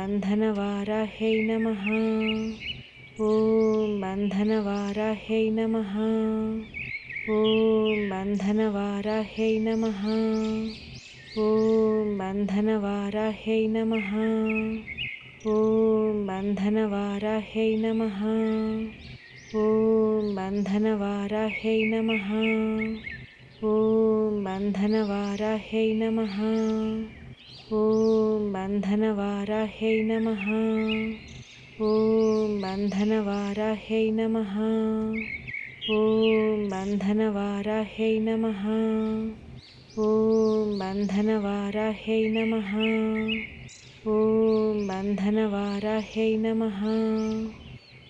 बन्धनवाराह्यै नमः। ॐ बन्धनवाराह्यै नमः। ॐ बन्धनवाराह्यै नमः। ॐ बन्धनवाराह्यै नमः। ॐ बन्धनवाराह्यै नमः। ॐ बन्धनवाराह्यै नमः। ॐ बन्धनवाराह्यै नमः। बन्धनवाराह्यै नमः। ॐ बन्धनवाराह्यै नमः। ॐ बन्धनवाराह्यै नमः। ॐ बन्धनवाराह्यै नमः। ॐ बन्धनवाराह्यै नमः।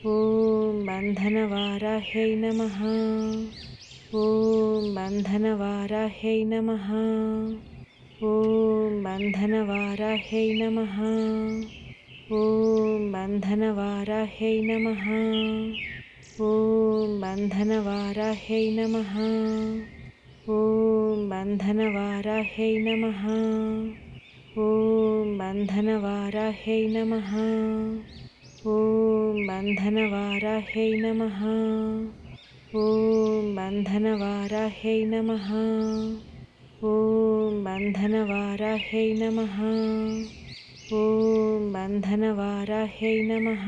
ॐ बन्धनवाराह्यै नमः। ॐ बन्धनवाराह्यै नमः। ॐ बन्धनवाराह्यै नमः। ॐ बन्धनवाराह्यै नमः। ॐ बन्धनवाराह्यै नमः। ॐ बन्धनवाराह्यै नमः। ॐ बन्धनवाराह्यै नमः। ॐ बन्धनवाराह्यै नमः। ॐ बन्धनवाराह्यै नमः। ॐ बन्धनवाराह्यै नमः। ॐ बन्धनवाराह्यै नमः।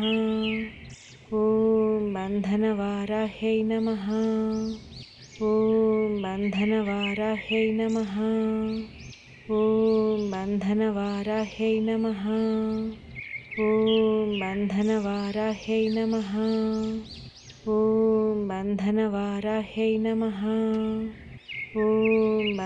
ॐ बन्धनवाराह्यै नमः। ॐ बन्धनवाराह्यै नमः। ॐ बन्धनवाराह्यै नमः। ॐ बन्धनवाराह्यै नमः। ॐ बन्धनवाराह्यै नमः। ॐ